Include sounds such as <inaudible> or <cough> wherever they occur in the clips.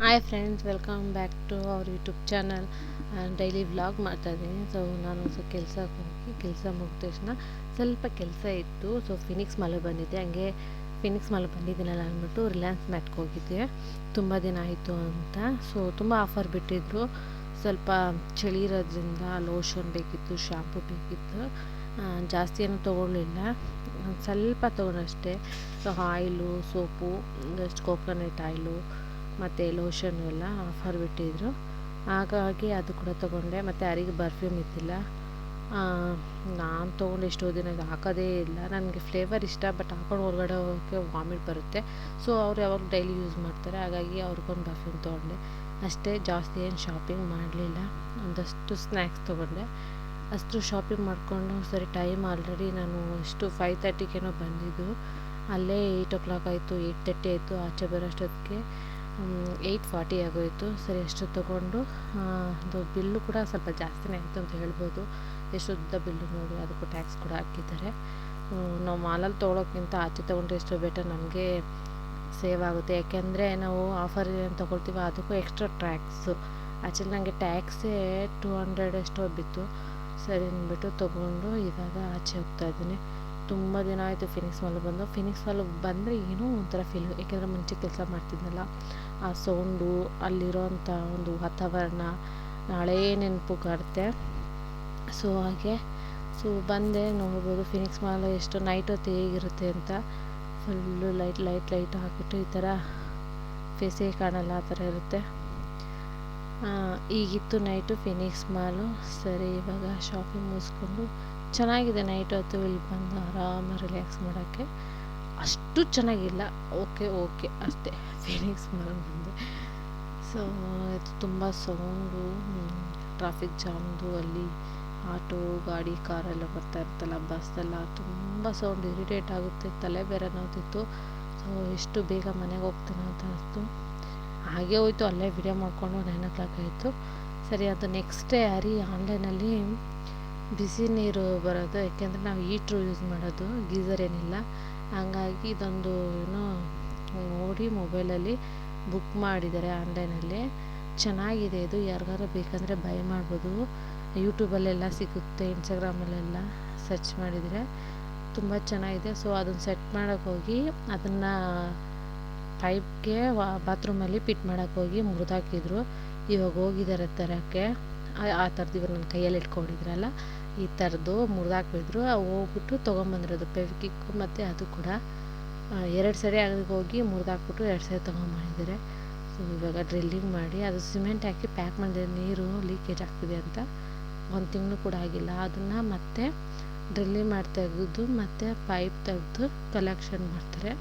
Hi friends welcome back to ಅವ್ರ YouTube channel daily vlog ಮಾಡ್ತಾ ಇದ್ದೀನಿ. ಸೊ ನಾನು ಸ್ವಲ್ಪ ಕೆಲಸಕ್ಕೆ ಹೋಗಿ ಕೆಲಸ ಮುಗಿದ ತಕ್ಷಣ ಸ್ವಲ್ಪ ಕೆಲಸ ಇತ್ತು. ಸೊ ಫಿನಿಕ್ಸ್ ಮಾಲು ಬಂದಿದ್ದೆ. ಹಂಗೆ ಫಿನಿಕ್ಸ್ ಮಾಲು ಬಂದಿದ್ದೀನಲ್ಲ ಅಂದ್ಬಿಟ್ಟು ರಿಲಯನ್ಸ್ ಮ್ಯಾಟ್ಗೆ ಹೋಗಿದ್ದೆ. ತುಂಬ ದಿನ ಆಯಿತು ಅಂತ. ಸೊ ತುಂಬ ಆಫರ್ ಬಿಟ್ಟಿದ್ದರು ಸ್ವಲ್ಪ ಚಳಿ ಇರೋದ್ರಿಂದ ಲೋಷನ್ ಬೇಕಿತ್ತು ಶಾಂಪು ಬೇಕಿತ್ತು. ಜಾಸ್ತಿ ಏನು ತೊಗೊಳ್ಳಿಲ್ಲ ಸ್ವಲ್ಪ ತೊಗೊಂಡಷ್ಟೇ. ಸೊ ಆಯಿಲು ಸೋಪು ಒಂದಷ್ಟು ಕೋಕೋನಟ್ ಆಯಿಲು ಮತ್ತು ಲೋಷನ್ ಎಲ್ಲ ಆಫರ್ ಬಿಟ್ಟಿದ್ದರು ಹಾಗಾಗಿ ಅದು ಕೂಡ ತೊಗೊಂಡೆ. ಮತ್ತು ಯಾರಿಗೆ ಬರ್ಫ್ಯೂಮ್ ಇದ್ದಿಲ್ಲ. ನಾನು ತೊಗೊಂಡು ಎಷ್ಟೋ ದಿನ ಇದು ಹಾಕೋದೇ ಇಲ್ಲ. ನನಗೆ ಫ್ಲೇವರ್ ಇಷ್ಟ ಬಟ್ ಹಾಕೊಂಡು ಹೊರಗಡೆ ಹೋಗೋಕ್ಕೆ ವಾಮಿಟ್ ಬರುತ್ತೆ. ಸೊ ಅವ್ರು ಯಾವಾಗ ಡೈಲಿ ಯೂಸ್ ಮಾಡ್ತಾರೆ. ಹಾಗಾಗಿ ಅವ್ರಿಗೊಂದು ಬರ್ಫ್ಯೂಮ್ ತೊಗೊಂಡೆ. ಅಷ್ಟೇ, ಜಾಸ್ತಿ ಏನು ಶಾಪಿಂಗ್ ಮಾಡಲಿಲ್ಲ. ಒಂದಷ್ಟು ಸ್ನ್ಯಾಕ್ಸ್ ತೊಗೊಂಡೆ. ಅಷ್ಟು ಶಾಪಿಂಗ್ ಮಾಡಿಕೊಂಡು, ಸರಿ ಟೈಮ್ ಆಲ್ರೆಡಿ ನಾನು ಎಷ್ಟು ಫೈವ್ ತರ್ಟಿಗೇನೋ ಬಂದಿದ್ದು. ಅಲ್ಲೇ ಏಯ್ಟ್ ಓ ಕ್ಲಾಕ್ ಆಯಿತು ಏಯ್ಟ್ ತರ್ಟಿ ಆಯಿತು, ಆಚೆ ಬರೋಷ್ಟೊತ್ತಿಗೆ. ಏಯ್ಟ್ ಫಾರ್ಟಿ ಆಗೋಯಿತು. ಸರಿ ಎಷ್ಟು ತೊಗೊಂಡು? ಅದು ಬಿಲ್ಲು ಕೂಡ ಸ್ವಲ್ಪ ಜಾಸ್ತಿನೇ ಆಯಿತು ಅಂತ ಹೇಳ್ಬೋದು. ಎಷ್ಟು ಉದ್ದ ಬಿಲ್ಲು ನೋಡಿ ಅದಕ್ಕೂ ಟ್ಯಾಕ್ಸ್ ಕೂಡ ಹಾಕಿದ್ದಾರೆ. ನಾವು ಮಾಲಲ್ಲಿ ತೊಗೊಳೋಕ್ಕಿಂತ ಆಚೆ ತೊಗೊಂಡ್ರೆ ಎಷ್ಟು ಬೆಟರ್ ನಮಗೆ ಸೇವ್ ಆಗುತ್ತೆ. ಯಾಕೆಂದರೆ ನಾವು ಆಫರ್ ಏನು ತೊಗೊಳ್ತೀವಿ ಅದಕ್ಕೂ ಎಕ್ಸ್ಟ್ರಾ ಟ್ಯಾಕ್ಸು. ಆ್ಯಕ್ಚುಲಿ ನನಗೆ ಟ್ಯಾಕ್ಸೇ ಟೂ ಹಂಡ್ರೆಡ್ ಎಷ್ಟೋ ಬಿತ್ತು. ಸರಿ ಅಂದ್ಬಿಟ್ಟು ತೊಗೊಂಡು ಇವಾಗ ಆಚೆ ಹೋಗ್ತಾ ಇದ್ದೀನಿ. ತುಂಬ ದಿನ ಆಯಿತು ಫಿನಿಕ್ಸ್ ಮಾಲ್ ಬಂದು. ಫಿನಿಕ್ಸ್ ಮಾಲ್ ಬಂದರೆ ಏನೋ ಒಂಥರ ಫೀಲ್ ಯಾಕೆಂದರೆ ಮುಂಚೆ ಕೆಲಸ ಮಾಡ್ತಿದ್ನಲ್ಲ, ಆ ಸೌಂಡು ಅಲ್ಲಿರೋಂಥ ಒಂದು ವಾತಾವರಣ ಹಳೇ ನೆನಪು ಕಾಡುತ್ತೆ. ಸೊ ಹಾಗೆ ಸೊ ಬಂದೆ, ನೋಡ್ಬೋದು ಫಿನಿಕ್ಸ್ ಮಾಲ್ ಎಷ್ಟು ನೈಟ್ ಹೊತ್ತು ಹೇಗಿರುತ್ತೆ ಅಂತ. ಫುಲ್ಲು ಲೈಟ್ ಲೈಟ್ ಲೈಟ್ ಹಾಕಿಬಿಟ್ಟು ಈ ಥರ ಫೇಸೇ ಕಾಣಲ್ಲ, ಆ ಥರ ಇರುತ್ತೆ. ಈಗಿತ್ತು ನೈಟು ಫಿನಿಕ್ಸ್ ಮಾಲು ಸರಿ, ಇವಾಗ ಶಾಪಿಂಗ್ ಮುಗಿಸ್ಕೊಂಡು ಚೆನ್ನಾಗಿದೆ ನೈಟ್ ಹೊತ್ತು ಇಲ್ಲಿ ಬಂದು ಆರಾಮ ರಿಲ್ಯಾಕ್ಸ್ ಮಾಡೋಕ್ಕೆ. ಅಷ್ಟು ಚೆನ್ನಾಗಿಲ್ಲ. ಓಕೆ ಓಕೆ, ಅಷ್ಟೇ. ಫೀಲಿಂಗ್ಸ್ ಮಾಲ್ ಬಂದೆ. ಸೊ ಇದು ತುಂಬ ಸೌಂಡು ಟ್ರಾಫಿಕ್ ಜಾಮ್ದು ಅಲ್ಲಿ ಆಟೋ, ಗಾಡಿ ಕಾರೆಲ್ಲ ಬರ್ತಾ ಇರ್ತಲ್ಲ ಬಸ್ಸೆಲ್ಲ ತುಂಬ ಸೌಂಡ್ ಇರಿಟೇಟ್ ಆಗುತ್ತೆ. ತಲೆ ಬೇರೆ ನೋಡ್ತಿತ್ತು ಸೊ ಎಷ್ಟು ಬೇಗ ಮನೆಗೆ ಹೋಗ್ತೇನೆ ಅಂತ ಅನಿಸ್ತು. ಹಾಗೆ ಹೋಯ್ತು, ಅಲ್ಲೇ ವಿಡಿಯೋ ಮಾಡಿಕೊಂಡು ನೈನ್ ಓ ಕ್ಲಾಕ್ ಆಯಿತು. ಸರಿ, ಅದು ನೆಕ್ಸ್ಟ್ ಡೇ ಯಾರಿ ಆನ್ಲೈನಲ್ಲಿ ಬಿಸಿ ನೀರು ಬರೋದು, ಯಾಕೆಂದರೆ ನಾವು ಈಟ್ರು ಯೂಸ್ ಮಾಡೋದು ಗೀಝರ್ ಏನಿಲ್ಲ. ಹಂಗಾಗಿ ಇದೊಂದು, ಏನೋ, ನೋಡಿ ಮೊಬೈಲಲ್ಲಿ ಬುಕ್ ಮಾಡಿದ್ದಾರೆ ಆನ್ಲೈನಲ್ಲಿ ಚೆನ್ನಾಗಿದೆ ಇದು ಯಾರಿಗಾರು ಬೇಕಂದರೆ ಬೈ ಮಾಡ್ಬೋದು. ಯೂಟ್ಯೂಬಲ್ಲೆಲ್ಲ ಸಿಗುತ್ತೆ ಇನ್ಸ್ಟಾಗ್ರಾಮಲ್ಲೆಲ್ಲ ಸರ್ಚ್ ಮಾಡಿದರೆ. ತುಂಬ ಚೆನ್ನಾಗಿದೆ. ಸೊ ಅದನ್ನು ಸೆಟ್ ಮಾಡೋಕ್ಕೆ ಹೋಗಿ, ಅದನ್ನು ಪೈಪ್ಗೆ ಬಾತ್ರೂಮಲ್ಲಿ ಫಿಟ್ ಮಾಡೋಕ್ಕೆ ಹೋಗಿ ಮುರಿದಾಕಿದ್ರು ಇವಾಗ ಹೋಗಿದ್ದಾರೆ ತರೋಕ್ಕೆ. ಆ- ಥರದ್ದು ಇವಾಗ ನನ್ನ ಕೈಯಲ್ಲಿ ಇಟ್ಕೊಂಡಿದ್ರಲ್ಲ, ಈ ಥರದ್ದು ಮುರಿದಾಕ್ಬಿದ್ರು ಹೋಗ್ಬಿಟ್ಟು ತೊಗೊಂಬಂದಿರೋದು ಫೆವಿಕಿಕ್ಕು ಮತ್ತು ಅದು ಕೂಡ. ಎರಡು ಸರಿ ಅಂಗ್ಡಿಗೆ ಹೋಗಿ ಮುರಿದಾಕ್ಬಿಟ್ಟು ಎರಡು ಸರಿ ತೊಗೊಂಬಂದಿದ್ದಾರೆ. ಸೊ ಇವಾಗ ಡ್ರಿಲ್ಲಿಂಗ್ ಮಾಡಿ ಅದು ಸಿಮೆಂಟ್ ಹಾಕಿ ಪ್ಯಾಕ್ ಮಾಡಿದ್ರೆ ನೀರು ಲೀಕೇಜ್ ಆಗ್ತಿದೆ ಅಂತ ಒಂದು ತಿಂಗಳು ಕೂಡ ಆಗಿಲ್ಲ. ಅದನ್ನು ಮತ್ತೆ ಡ್ರಿಲ್ಲಿಂಗ್ ಮಾಡಿ ತೆಗೆದು ಮತ್ತು ಪೈಪ್ ತೆಗೆದು ಕಲೆಕ್ಷನ್ ಮಾಡ್ತಾರೆ.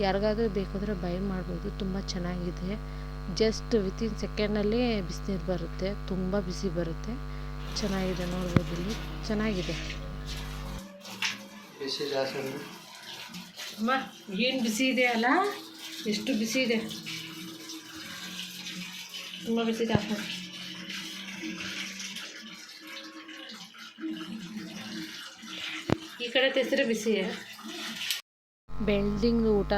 ಯಾರಿಗಾದ್ರೂ ಬೇಕಾದರೆ ಬೈ ಮಾಡ್ಬೋದು. ತುಂಬ ಚೆನ್ನಾಗಿದೆ. ಜಸ್ಟ್ ವಿತಿನ್ ಸೆಕೆಂಡಲ್ಲಿ ಬಿಸಿನೀರು ಬರುತ್ತೆ. ತುಂಬ ಬಿಸಿ ಬರುತ್ತೆ. ಚೆನ್ನಾಗಿದೆ ನೋಡ್ಬೋದು ಇಲ್ಲಿ. ಚೆನ್ನಾಗಿದೆ. ಬಿಸಿ ಜಾಸ್ತಿ ಅಮ್ಮ ಏನು ಬಿಸಿ ಇದೆ ಅಲ್ಲ? ಎಷ್ಟು ಬಿಸಿ ಇದೆ? ತುಂಬ ಬಿಸಿ ಇದೆ ಹಾಕೋ ಈ ಕಡೆ ತೆಸ್ರೆ ಬಿಸಿ ಬೆಳ್ದಿಂಗ್ ಊಟ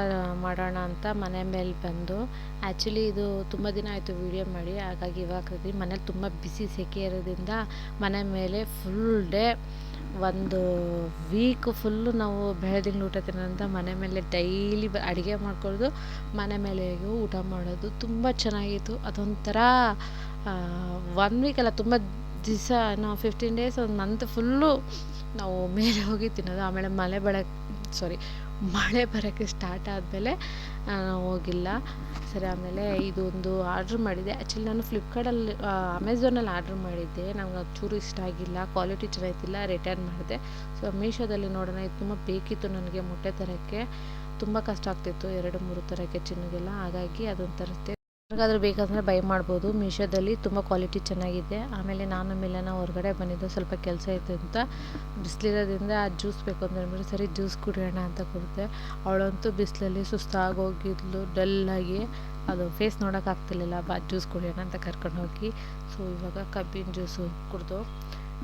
ಮಾಡೋಣ ಅಂತ ಮನೆ ಮೇಲೆ ಬಂದು. ಆ್ಯಕ್ಚುಲಿ ಇದು ತುಂಬ ದಿನ ಆಯಿತು ವೀಡಿಯೋ ಮಾಡಿ. ಹಾಗಾಗಿ ಇವಾಗ ಮನೇಲಿ ತುಂಬ ಬಿಸಿ ಸೆಕೆ ಇರೋದ್ರಿಂದ ಮನೆ ಮೇಲೆ ಫುಲ್ ಡೇ ಒಂದು ವೀಕ್ ಫುಲ್ಲು ನಾವು ಬೆಳ್ದಿಂಗ್ಳು ಊಟ ತಿನ್ನೋಂಥ ಮನೆ ಮೇಲೆ ಡೈಲಿ ಅಡುಗೆ ಮಾಡ್ಕೊಳ್ಳೋದು, ಮನೆ ಮೇಲೆ ಊಟ ಮಾಡೋದು ತುಂಬ ಚೆನ್ನಾಗಿತ್ತು. ಅದೊಂಥರ ಒನ್ ಅಲ್ಲ ತುಂಬ ದಿವಸ ನಾವು ಫಿಫ್ಟೀನ್ ಡೇಸ್ ಒಂದು ಮಂತ್ ಫುಲ್ಲು ನಾವು ಮೇಲೆ ಹೋಗಿ ತಿನ್ನೋದು. ಆಮೇಲೆ ಮಳೆ ಬೆಳಕ್ ಸಾರಿ ಮಳೆ ಬರೋಕ್ಕೆ ಸ್ಟಾರ್ಟ್ ಆದಮೇಲೆ ಹೋಗಿಲ್ಲ. ಸರಿ, ಆಮೇಲೆ ಇದೊಂದು ಆರ್ಡ್ರ್ ಮಾಡಿದ್ದೆ. ಆ್ಯಕ್ಚುಲಿ ನಾನು ಫ್ಲಿಪ್ಕಾರ್ಟಲ್ಲಿ ಅಮೆಝಾನಲ್ಲಿ ಆರ್ಡ್ರ್ ಮಾಡಿದ್ದೆ. ನಂಗೆ ಅದು ಚೂರು ಇಷ್ಟ ಆಗಿಲ್ಲ ಕ್ವಾಲಿಟಿ ಚೆನ್ನಾಗಿಲ್ಲ ರಿಟರ್ನ್ ಮಾಡಿದೆ. ಸೊ ಮೀಶೋದಲ್ಲಿ ನೋಡೋಣ, ಇದು ತುಂಬ ಬೇಕಿತ್ತು ನನಗೆ ಮೊಟ್ಟೆ ತರೋಕ್ಕೆ. ತುಂಬ ಕಷ್ಟ ಆಗ್ತಿತ್ತು, ಎರಡು ಮೂರು ತರೋಕ್ಕೆ ಚಿನ್ನಗೆಲ್ಲ. ಹಾಗಾಗಿ ಅದೊಂದು ತರಿಸ್ದೆ. ಯಾರಿಗಾದ್ರೂ ಬೇಕಂದರೆ ಬೈ ಮಾಡ್ಬೋದು. ಮೀಶೋದಲ್ಲಿ ತುಂಬ ಕ್ವಾಲಿಟಿ ಚೆನ್ನಾಗಿದೆ. ಆಮೇಲೆ ನಾನು ಮಿಲನ ಹೊರಗಡೆ ಬಂದಿದ್ದು ಸ್ವಲ್ಪ ಕೆಲಸ ಇತ್ತು ಅಂತ. ಬಿಸಿಲಿರೋದ್ರಿಂದ ಆ ಜ್ಯೂಸ್ ಬೇಕು ಅಂತ ಅಂದ್ಬಿಟ್ಟು ಸರಿ ಜ್ಯೂಸ್ ಕುಡಿಯೋಣ ಅಂತ ಕುಡಿದೆ. ಅವಳಂತೂ ಬಿಸಿಲಲ್ಲಿ ಸುಸ್ತಾಗೋಗಿದ್ಲು ಡಲ್ಲಾಗಿ ಅದು ಫೇಸ್ ನೋಡೋಕ್ಕಾಗ್ತಿರ್ಲಿಲ್ಲ ಬಾ ಜ್ಯೂಸ್ ಕುಡಿಯೋಣ ಅಂತ ಕರ್ಕೊಂಡು ಹೋಗಿ. ಸೊ ಇವಾಗ ಕಬ್ಬಿನ ಜ್ಯೂಸು ಕುಡಿದು,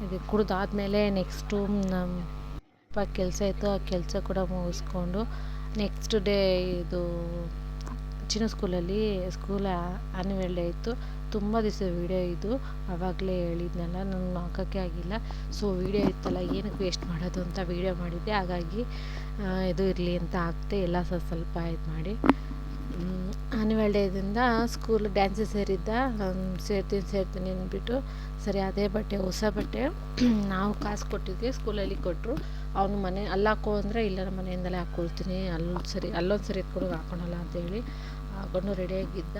ಇದು ಕುಡ್ದಾದ್ಮೇಲೆ ನೆಕ್ಸ್ಟು ನಮ್ಮ ಕೆಲಸ ಇತ್ತು. ಆ ಕೆಲಸ ಕೂಡ ಮುಗಿಸ್ಕೊಂಡು ನೆಕ್ಸ್ಟ್ ಡೇ ಇದು ಅಚ್ಚಿನ ಸ್ಕೂಲಲ್ಲಿ ಸ್ಕೂಲ್ ಆ್ಯನ್ಯುವಲ್ ಡೇ ಇತ್ತು ತುಂಬ ದಿವಸ ವೀಡಿಯೋ ಇದು. ಆವಾಗಲೇ ಹೇಳಿದ್ನಲ್ಲ, ನಾನು ಹಾಕೋಕ್ಕೆ ಆಗಿಲ್ಲ. ಸೊ ವೀಡಿಯೋ ಇತ್ತಲ್ಲ, ಏನಕ್ಕೆ ವೇಸ್ಟ್ ಮಾಡೋದು ಅಂತ ವೀಡಿಯೋ ಮಾಡಿದ್ದೆ. ಹಾಗಾಗಿ ಇದು ಇರಲಿ ಅಂತ ಹಾಕ್ದೆ ಎಲ್ಲ ಸ್ವಲ್ಪ ಸ್ವಲ್ಪ ಇದು ಮಾಡಿ. ಆ್ಯನ್ಯುವಲ್ ಡೇದಿಂದ ಸ್ಕೂಲ್ ಡ್ಯಾನ್ಸ್ ಸೇರಿದ್ದ ಸೇರ್ತೀನಿ ಸೇರ್ತೀನಿ ಅಂದ್ಬಿಟ್ಟು, ಸರಿ, ಅದೇ ಬಟ್ಟೆ, ಹೊಸ ಬಟ್ಟೆ, ನಾವು ಕಾಸು ಕೊಟ್ಟಿದ್ವಿ, ಸ್ಕೂಲಲ್ಲಿ ಕೊಟ್ಟರು. ಅವನು ಮನೆ ಅಲ್ಲಿ ಹಾಕೋ ಅಂದರೆ ಇಲ್ಲ ನಮ್ಮ ಮನೆಯಿಂದಲೇ ಹಾಕ್ಕೊಳ್ತೀನಿ ಅಲ್ಲೊಂದು ಸರಿ ಅಲ್ಲೊಂದು ಸರಿ ಎತ್ಕೊಂಡೋಗಿ ಹಾಕ್ಕೊಳಲ್ಲ ಅಂತೇಳಿ ಹಾಕೊಂಡು ರೆಡಿಯಾಗಿದ್ದ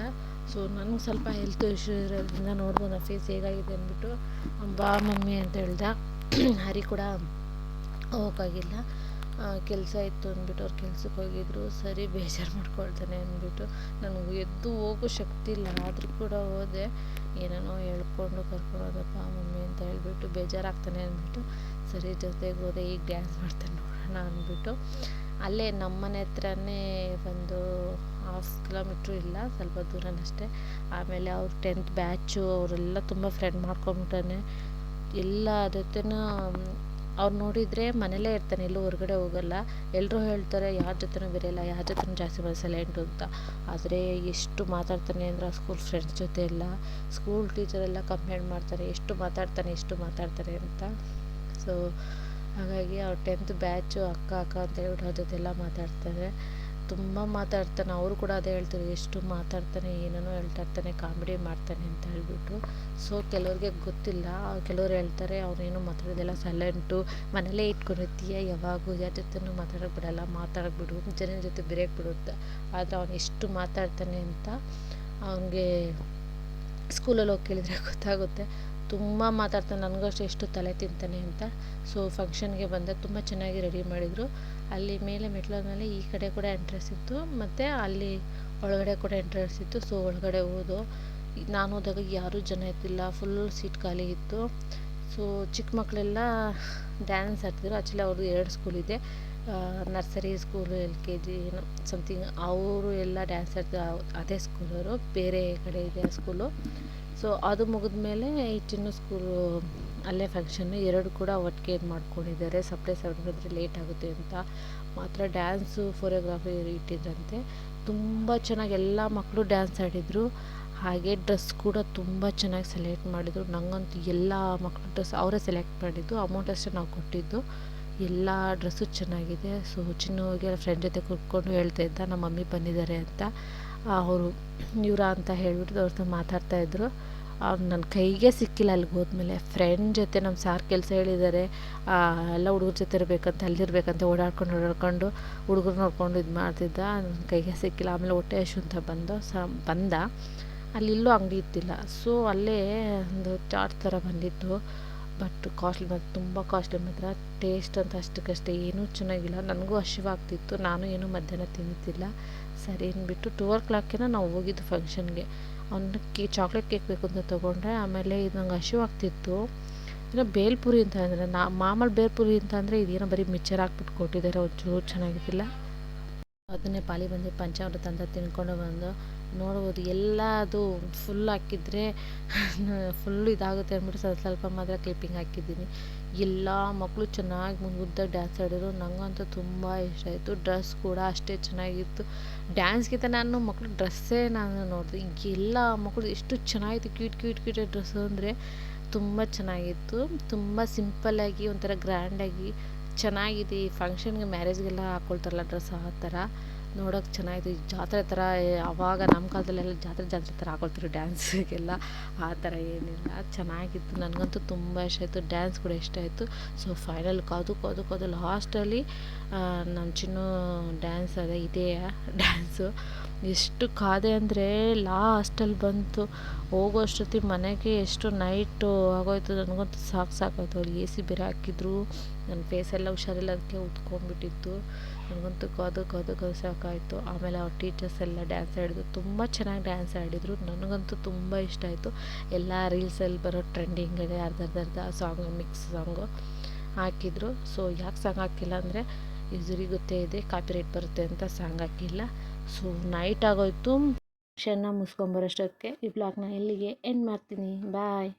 ಸೊ ನನಗೆ ಸ್ವಲ್ಪ ಹೆಲ್ತ್ ಇಶ್ಯೂ ಇರೋದ್ರಿಂದ ನೋಡ್ಬೋದು ಫೇಸ್ ಹೇಗಾಗಿದೆ ಅಂದ್ಬಿಟ್ಟು ಬಾ ಮಮ್ಮಿ ಅಂತ ಹೇಳ್ದ. <clears throat> ಹರಿ ಕೂಡ ಹೋಗೋಕ್ಕಾಗಿಲ್ಲ ಕೆಲಸ ಇತ್ತು ಅಂದ್ಬಿಟ್ಟು ಅವ್ರು ಕೆಲ್ಸಕ್ಕೆ ಹೋಗಿದ್ರು. ಸರಿ, ಬೇಜಾರು ಮಾಡ್ಕೊಳ್ತಾನೆ ಅಂದ್ಬಿಟ್ಟು ನನಗೆ ಎದ್ದು ಹೋಗೋ ಶಕ್ತಿ ಇಲ್ಲ. ಆದರೂ ಕೂಡ ಹೋದೆ. ಏನೇನೋ ಹೇಳ್ಕೊಂಡು ಕರ್ಕೊಂಡು ಮಮ್ಮಿ ಅಂತ ಹೇಳ್ಬಿಟ್ಟು ಬೇಜಾರಾಗ್ತಾನೆ ಅಂದ್ಬಿಟ್ಟು, ಸರಿ ಜೊತೆಗೆ ಹೋದೆ ಈಗ ಡ್ಯಾನ್ಸ್ ಮಾಡ್ತಾನೆ ನೋಡೋಣ ಅಂದ್ಬಿಟ್ಟು, ಅಲ್ಲೇ ನಮ್ಮ ಮನೆ ಹತ್ರನೇ ಒಂದು ಹಾಫ್ ಕಿಲೋಮೀಟ್ರು ಇಲ್ಲ, ಸ್ವಲ್ಪ ದೂರನಷ್ಟೇ. ಆಮೇಲೆ ಅವ್ರ ಟೆಂತ್ ಬ್ಯಾಚು ಅವರೆಲ್ಲ ತುಂಬ ಫ್ರೆಂಡ್ ಮಾಡ್ಕೊಂಬಿಟ್ಟಾನೆ ಎಲ್ಲ ಜೊತೆನೂ ಅವ್ರು ನೋಡಿದರೆ ಮನೆಯಲ್ಲೇ ಇರ್ತಾನೆ ಎಲ್ಲೂ ಹೊರಗಡೆ ಹೋಗಲ್ಲ. ಎಲ್ಲರೂ ಹೇಳ್ತಾರೆ, ಯಾರ ಜೊತೆನೂ ಬೆರೆಯಲ್ಲ ಯಾರ ಜೊತೆನೂ ಜಾಸ್ತಿ ಸೈಲೆಂಟು ಅಂತ. ಆದರೆ ಎಷ್ಟು ಮಾತಾಡ್ತಾನೆ ಅಂದರೆ ಆ ಸ್ಕೂಲ್ ಫ್ರೆಂಡ್ಸ್ ಜೊತೆ ಎಲ್ಲ ಸ್ಕೂಲ್ ಟೀಚರೆಲ್ಲ ಕಂಪ್ಲೇಂಟ್ ಮಾಡ್ತಾರೆ, ಎಷ್ಟು ಮಾತಾಡ್ತಾನೆ, ಎಷ್ಟು ಮಾತಾಡ್ತಾರೆ ಅಂತ. ಸೊ ಹಾಗಾಗಿ ಅವ್ರು ಟೆಂತ್ ಬ್ಯಾಚು ಅಕ್ಕ ಅಕ್ಕ ಅಂತ ಹೇಳ್ಬಿಟ್ಟು ಅವ್ರ ಜೊತೆ ಎಲ್ಲ ಮಾತಾಡ್ತಾರೆ. ತುಂಬ ಮಾತಾಡ್ತಾನೆ, ಅವರು ಕೂಡ ಅದೇ ಹೇಳ್ತಾರೆ, ಎಷ್ಟು ಮಾತಾಡ್ತಾನೆ, ಏನೇನೋ ಹೇಳ್ತಾ ಇರ್ತಾನೆ, ಕಾಮಿಡಿ ಮಾಡ್ತಾನೆ ಅಂತ ಹೇಳ್ಬಿಟ್ಟು. ಸೊ ಕೆಲವ್ರಿಗೆ ಗೊತ್ತಿಲ್ಲ, ಕೆಲವ್ರು ಹೇಳ್ತಾರೆ, ಅವನೇನು ಮಾತಾಡೋದಿಲ್ಲ ಸೈಲೆಂಟು ಮನೇಲೇ ಇಟ್ಕೊಂಡಿರ್ತೀಯ, ಯಾವಾಗೂ ಯಾರ ಜೊತೆನೂ ಮಾತಾಡೋಕೆ ಬಿಡಲ್ಲ, ಮಾತಾಡೋಕೆ ಬಿಡು, ಜನರ ಜೊತೆ ಬೆರೆಯೋಕೆ ಬಿಡುತ್ತೆ ಆದರೆ ಅವನು ಎಷ್ಟು ಮಾತಾಡ್ತಾನೆ ಅಂತ ಅವನಿಗೆ ಸ್ಕೂಲಲ್ಲಿ ಹೋಗಿ ಕೇಳಿದರೆ ಗೊತ್ತಾಗುತ್ತೆ. ತುಂಬ ಮಾತಾಡ್ತಾನೆ ನನಗಷ್ಟು ಎಷ್ಟು ತಲೆ ತಿಂತಾನೆ ಅಂತ. ಸೊ ಫಂಕ್ಷನ್ಗೆ ಬಂದೆ. ತುಂಬ ಚೆನ್ನಾಗಿ ರೆಡಿ ಮಾಡಿದರು. ಅಲ್ಲಿ ಮೇಲೆ ಮೆಟ್ಲ ಮೇಲೆ ಈ ಕಡೆ ಕೂಡ ಎಂಟ್ರೆನ್ಸ್ ಇತ್ತು. ಮತ್ತು ಅಲ್ಲಿ ಒಳಗಡೆ ಕೂಡ ಎಂಟ್ರೆನ್ಸ್ ಇತ್ತು. ಸೊ ಒಳಗಡೆ ಹೋದು. ನಾನು ಹೋದಾಗ ಯಾರೂ ಜನ ಇದ್ದಿಲ್ಲ ಫುಲ್ ಸೀಟ್ ಖಾಲಿ ಇತ್ತು. ಸೊ ಚಿಕ್ಕ ಮಕ್ಕಳೆಲ್ಲ ಡ್ಯಾನ್ಸ್ ಆಡ್ತಿದ್ರು. ಆ್ಯಕ್ಚುಲಿ ಅವ್ರದ್ದು ಎರಡು ಸ್ಕೂಲ್ ಇದೆ. Nursery school L K G ಏನೋ ಸಮಥಿಂಗ್ ಅವರು ಎಲ್ಲ ಡ್ಯಾನ್ಸ್ ಆಡ್ತಿದ್ರು. ಅದೇ ಸ್ಕೂಲವರು ಬೇರೆ ಕಡೆ ಇದೆ ಆ ಸ್ಕೂಲು ಸೊ ಅದು ಮುಗಿದ್ಮೇಲೆ ಈ ಚಿನ್ನ ಸ್ಕೂಲು ಅಲ್ಲೇ ಫಂಕ್ಷನ್ನು ಎರಡು ಕೂಡ ಒಟ್ಟಿಗೆ ಇದು ಮಾಡ್ಕೊಂಡಿದ್ದಾರೆ. ಸಪ್ರೇಟ್ ಸಪ್ರೇಟ್ ಲೇಟ್ ಆಗುತ್ತೆ ಅಂತ. ಮಾತ್ರ ಡ್ಯಾನ್ಸು ಫೋರಿಯೋಗ್ರಾಫಿ ಇಟ್ಟಿದ್ರಂತೆ. ತುಂಬ ಚೆನ್ನಾಗಿ ಎಲ್ಲ ಮಕ್ಕಳು ಡ್ಯಾನ್ಸ್ ಆಡಿದರು. ಹಾಗೆ ಡ್ರೆಸ್ ಕೂಡ ತುಂಬ ಚೆನ್ನಾಗಿ ಸೆಲೆಕ್ಟ್ ಮಾಡಿದರು. ನನಗಂತೂ ಎಲ್ಲ ಮಕ್ಕಳು ಡ್ರೆಸ್ ಅವರೇ ಸೆಲೆಕ್ಟ್ ಮಾಡಿದ್ದು. ಅಮೌಂಟ್ ಅಷ್ಟೇ ನಾವು ಕೊಟ್ಟಿದ್ದು. ಎಲ್ಲ ಡ್ರೆಸ್ಸು ಚೆನ್ನಾಗಿದೆ. ಸೊ ಹೋಗಿ ಫ್ರೆಂಡ್ ಜೊತೆ ಕೂತ್ಕೊಂಡು ಹೇಳ್ತಾ ಇದ್ದ, ನಮ್ಮ ಮಮ್ಮಿ ಬಂದಿದ್ದಾರೆ ಅಂತ. ಅವರು ಇವರ ಅಂತ ಹೇಳ್ಬಿಟ್ಟು ಅವ್ರ ಮಾತಾಡ್ತಾ ಮಾತಾಡ್ತಾಯಿದ್ರು ಅವ್ರು ನನ್ನ ಕೈಗೆ ಸಿಕ್ಕಿಲ್ಲ ಅಲ್ಲಿಗೆ ಹೋದ್ಮೇಲೆ. ಫ್ರೆಂಡ್ ಜೊತೆ ನಮ್ಮ ಸಾರ್ ಕೆಲಸ ಹೇಳಿದ್ದಾರೆ ಎಲ್ಲ ಹುಡುಗರ ಜೊತೆ ಇರಬೇಕಂತ, ಅಲ್ಲಿರ್ಬೇಕಂತ ಓಡಾಡ್ಕೊಂಡು ಓಡಾಡ್ಕೊಂಡು ಹುಡುಗರು ನೋಡ್ಕೊಂಡು ಇದು ಮಾಡ್ತಿದ್ದ. ನನ್ನ ಕೈಗೆ ಸಿಕ್ಕಿಲ್ಲ. ಆಮೇಲೆ ಹೊಟ್ಟೆ ಹಶು ಅಂತ ಬಂದು, ಸ, ಬಂದ. ಅಲ್ಲಿ ಇಲ್ಲೂ ಅಂಗಡಿ ಇತ್ತಿಲ್ಲ ಸೊ ಅಲ್ಲೇ ಒಂದು ಚಾಟ್ ಥರ ಬಂದಿತ್ತು. ಬಟ್ ಕಾಸ್ಟ್ಲಿ ಮತ್ತು ತುಂಬ ಕಾಸ್ಟ್ಲಿ ಮಾತ್ರ ಟೇಸ್ಟ್ ಅಂತ ಅಷ್ಟಕ್ಕಷ್ಟೇ ಏನೂ ಚೆನ್ನಾಗಿಲ್ಲ. ನನಗೂ ಹಸಿವಾಗ್ತಿತ್ತು. ನಾನು ಏನೂ ಮಧ್ಯಾಹ್ನ ತಿಂತಿಲ್ಲ ಸರಿ ಅಂದ್ಬಿಟ್ಟು ಟೂ ಓ ಕ್ಲಾಕಿನ ನಾವು ಹೋಗಿದ್ದು ಫಂಕ್ಷನ್ಗೆ ಅವ್ನು ಕೇ ಚಾಕ್ಲೇಟ್ ಕೇಕ್ ಬೇಕು ಅಂತ ತೊಗೊಂಡೆ ಆಮೇಲೆ ಇದು ನಂಗೆ ಹಸಿವಾಗ್ತಿತ್ತು ಏನೋ ಬೇಲ್ಪುರಿ ಅಂತ ಅಂದರೆ, ನಾ ಮಾಮೂಲಿ ಬೇಲ್ಪುರಿ ಅಂತ ಅಂದರೆ ಇದೇನೋ ಬರೀ ಮಿಕ್ಚರ್ ಹಾಕ್ಬಿಟ್ಟು ಕೊಟ್ಟಿದ್ದಾರೆ, ಒಂಚೂರು ಚೆನ್ನಾಗಿದ್ದಿಲ್ಲ. ಅದನ್ನೇ ಪಾಲಿ ಬಂದು ಪಂಚಾಮೃತ ಅಂತ ತಿನ್ಕೊಂಡು ಬಂದು ನೋಡ್ಬೋದು. ಎಲ್ಲ ಅದು ಫುಲ್ ಹಾಕಿದರೆ ಫುಲ್ ಇದಾಗುತ್ತೆ ಅಂದ್ಬಿಟ್ಟು ಸ್ವಲ್ಪ ಸ್ವಲ್ಪ ಮಾತ್ರ ಕ್ಲಿಪ್ಪಿಂಗ್ ಹಾಕಿದ್ದೀನಿ. ಎಲ್ಲ ಮಕ್ಕಳು ಚೆನ್ನಾಗಿ ಮುಂದುದ್ದಾಗಿ ಡ್ಯಾನ್ಸ್ ಆಡಿದ್ರು. ನನಗಂತೂ ತುಂಬ ಇಷ್ಟ ಆಯಿತು. ಡ್ರೆಸ್ ಕೂಡ ಅಷ್ಟೇ ಚೆನ್ನಾಗಿತ್ತು. ಡ್ಯಾನ್ಸ್ಗಿಂತ ನಾನು ಮಕ್ಕಳು ಡ್ರೆಸ್ಸೇ ನಾನು ನೋಡಿದೆ. ಎಲ್ಲ ಮಕ್ಕಳು ಎಷ್ಟು ಚೆನ್ನಾಗಿತ್ತು. ಕ್ಯೂಟ್ ಕ್ಯೂಟ್ ಕ್ಯೂಟ್ ಡ್ರೆಸ್ ಅಂದರೆ ತುಂಬ ಚೆನ್ನಾಗಿತ್ತು. ತುಂಬ ಸಿಂಪಲ್ಲಾಗಿ ಒಂಥರ ಗ್ರ್ಯಾಂಡಾಗಿ ಚೆನ್ನಾಗಿದೆ. ಈ ಫಂಕ್ಷನ್ಗೆ ಮ್ಯಾರೇಜ್ಗೆಲ್ಲ ಹಾಕ್ಕೊಳ್ತಾರಲ್ಲ ಡ್ರೆಸ್ ಆ ಥರ. ನೋಡೋಕೆ ಚೆನ್ನಾಗಿದೆ ಜಾತ್ರೆ ಥರ ಆವಾಗ ನಮ್ಮ ಕಾಲದಲ್ಲೆಲ್ಲ ಜಾತ್ರೆ ಜಾತ್ರೆ ಥರ ಹಾಕೊಳ್ತಿದ್ರು ಡ್ಯಾನ್ಸಿಗೆಲ್ಲ ಆ ಥರ ಏನಿಲ್ಲ. ಚೆನ್ನಾಗಿತ್ತು. ನನಗಂತೂ ತುಂಬ ಇಷ್ಟ ಆಯಿತು. ಡ್ಯಾನ್ಸ್ ಕೂಡ ಇಷ್ಟ ಆಯಿತು. ಸೊ ಫೈನಲ್ ಕಾದು ಕಾದು ಕಾದು ಲಾಸ್ಟಲ್ಲಿ ನಮ್ಮ ಚಿನ್ನು ಡ್ಯಾನ್ಸ್ ಅದೇ ಇದೇ ಡ್ಯಾನ್ಸು ಎಷ್ಟು ಕಾದೆ ಅಂದರೆ ಲಾಸ್ಟಲ್ಲಿ ಬಂತು. ಹೋಗೋ ಅಷ್ಟೊತ್ತಿಗೆ ಮನೆಗೆ ಎಷ್ಟು ನೈಟು ಆಗೋಯ್ತು ನನಗಂತೂ ಸಾಕು ಸಾಕಾಯ್ತು. ಅವ್ರು ಎ ಸಿ ಬೇರೆ ಹಾಕಿದ್ರು. ನನ್ನ ಫೇಸೆಲ್ಲ ಹುಷಾರಿಲ್ಲ, ಅದಕ್ಕೆ ಉತ್ಕೊಂಡ್ಬಿಟ್ಟಿತ್ತು. ನನಗಂತೂ ಕದು ಕದು ಕದು ಸಾಕಾಯಿತು. ಆಮೇಲೆ ಅವ್ರ ಟೀಚರ್ಸ್ ಎಲ್ಲ ಡ್ಯಾನ್ಸ್ ಆಡಿದ್ರು. ತುಂಬ ಚೆನ್ನಾಗಿ ಡ್ಯಾನ್ಸ್ ಆಡಿದರು. ನನಗಂತೂ ತುಂಬ ಇಷ್ಟ ಆಯಿತು. ಎಲ್ಲ ರೀಲ್ಸಲ್ಲಿ ಬರೋ ಟ್ರೆಂಡಿಂಗಲ್ಲಿ ಅರ್ಧ ಅರ್ಧ ಅರ್ಧ ಸಾಂಗ್ ಮಿಕ್ಸ್ ಸಾಂಗು ಹಾಕಿದ್ರು. ಸೊ ಯಾಕೆ ಸಾಂಗ್ ಹಾಕಿಲ್ಲ ಅಂದರೆ ಯೂಸ್ವಲಿ ಗೊತ್ತೇ ಇದೆ ಕಾಪಿರೈಟ್ ಬರುತ್ತೆ ಅಂತ ಸಾಂಗ್ ಹಾಕಿಲ್ಲ. ಸೊ ನೈಟ್ ಆಗೋಯ್ತು. ಫಂಕ್ಷನ್ನ ಮುಗಿಸ್ಕೊಂಬರೋಷ್ಟೊತ್ತಿಗೆ ಈ ಬ್ಲಾಗ್ನ ಇಲ್ಲಿಗೆ ಎಂಡ್ ಮಾಡ್ತೀನಿ. ಬಾಯ್